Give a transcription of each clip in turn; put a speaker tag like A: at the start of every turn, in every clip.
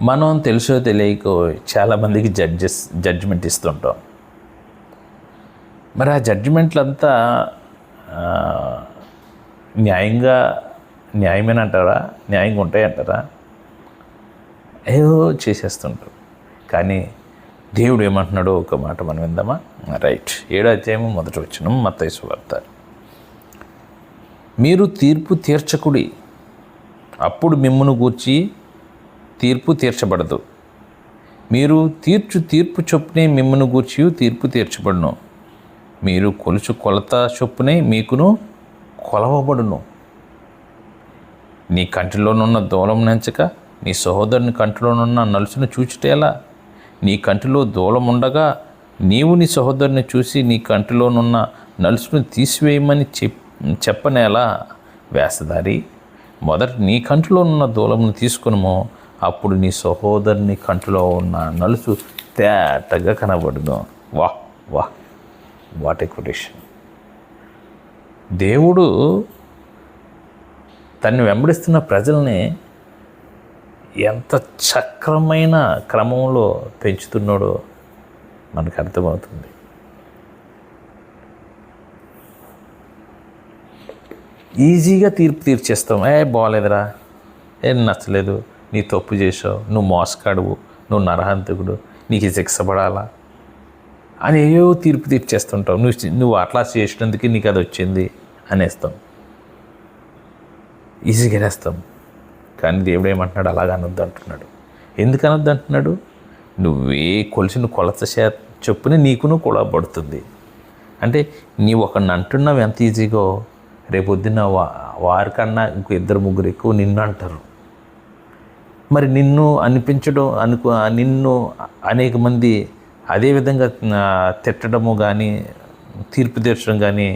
A: మనం తెలుసో తెలియకో చాలామందికి జడ్జెస్ జడ్జిమెంట్ ఇస్తుంటాం. మరి ఆ జడ్జిమెంట్లంతా ఆ, న్యాయంగా న్యాయమేనంటారా న్యాయంగా ఉంటాయంటారా? ఏదో చేసేస్తుంటారు కానీ దేవుడు ఏమంటున్నాడో ఒక మాట మనం విందామా? రైట్. ఏడో అధ్యాయము మొదటి వచ్చిన మత్తైసు వార్త. మీరు తీర్పు తీర్చకుడి అప్పుడు మిమ్మును గూర్చి తీర్పు తీర్చబడదు. మీరు తీర్చు తీర్పు చొప్పునే మిమ్మను గూర్చి తీర్పు తీర్చబడును. మీరు కొలుచు కొలత చొప్పునే మీకును కొలవబడును. నీ కంటిలోనున్న దూలం నెంచక నీ సహోదరుని కంటిలోనున్న నలుసును చూచుటేలా నీ కంటిలో దూలం ఉండగా నీవు నీ సహోదరుని చూసి నీ కంటిలోనున్న నలుసును తీసివేయమని చెప్ చెప్పనేలా? వేసదారి మొదట నీ కంటిలోనున్న దూలమును తీసుకునము. అప్పుడు నీ సహోదరుని కంటిలో ఉన్న నలుసు తేటగా కనబడును. వాహ్ వాహ్ వాట్ ఏ కొటేషన్ దేవుడు తన్ని వెంబడిస్తున్న ప్రజల్ని ఎంత చక్రమైన క్రమంలో పెంచుతున్నాడో మనకు అర్థమవుతుంది. ఈజీగా తీర్పు తీర్చేస్తాం. ఏ బాగలేదురా ఏం నచ్చలేదు. నీ తప్పు చేసావు నువ్వు మోసకాడువు నువ్వు నరహంతకుడు నీకు శిక్ష పడాలా? అని ఏయో తీర్పు తీర్చేస్తుంటావు నువ్వు నువ్వు అట్లా చేసినందుకు నీకు అది వచ్చింది అనేస్తాం. ఈజీగా వేస్తాం కానీ దేవుడు ఏమంటున్నాడు? అలాగ అనొద్దు అంటున్నాడు. ఎందుకు అనొద్దు అంటున్నాడు? నువ్వే కొలిసిన కొలత చే చొప్పున నీకును కూడా పడుతుంది. అంటే నీవు ఒకరిని అంటున్నావు ఎంత ఈజీగో? రేపొద్దున వా వారికన్నా ఇంకో ఇద్దరు ముగ్గురు ఎక్కువ నిన్ను అంటారు. మరి నిన్ను అనిపించడం అనుకో నిన్ను అనేక మంది అదే విధంగా తిట్టడము కానీ తీర్పు తీర్చడం కానీ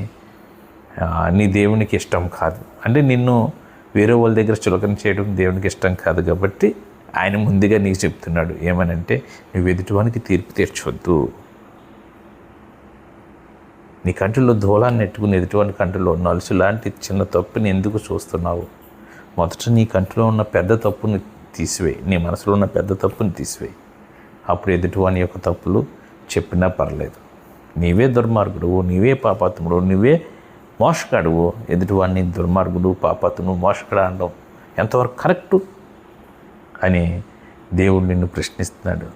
A: నీ దేవునికి ఇష్టం కాదు. అంటే నిన్ను వేరే వాళ్ళ దగ్గర చులకన చేయడం దేవునికి ఇష్టం కాదు కాబట్టి ఆయన ముందుగా నీకు చెప్తున్నాడు. ఏమనంటే నువ్వు ఎదుటివానికి తీర్పు తీర్చవద్దు నీ కంటిలో ధూళాన్ని నెట్టుకుని ఎదుటివాని కంటిలో నలుసు లాంటి చిన్న తప్పుని ఎందుకు చూస్తున్నావు? మొదట నీ కంటిలో ఉన్న పెద్ద తప్పుని తీసివేయి. నీ మనసులో ఉన్న పెద్ద తప్పుని తీసివేయి. అప్పుడు ఎదుటివాని యొక్క తప్పులు చెప్పినా పర్లేదు. నీవే దుర్మార్గుడు నీవే పాపాత్ముడు నువ్వే మోసగాడువు. ఎదుటివాడిని దుర్మార్గుడు పాపాత్ముడు మోసగాడు అనడం ఎంతవరకు కరెక్టు? అని దేవుడు నిన్ను ప్రశ్నిస్తున్నాడు.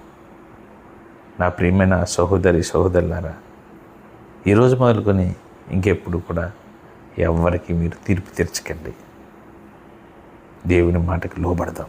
A: నా ప్రియమైన సహోదరి సహోదరులారా ఈరోజు మొదలుకొని ఇంకెప్పుడు కూడా ఎవరికి మీరు తీర్పు తీర్చకండి. దేవుని మాటకు లోబడదాం.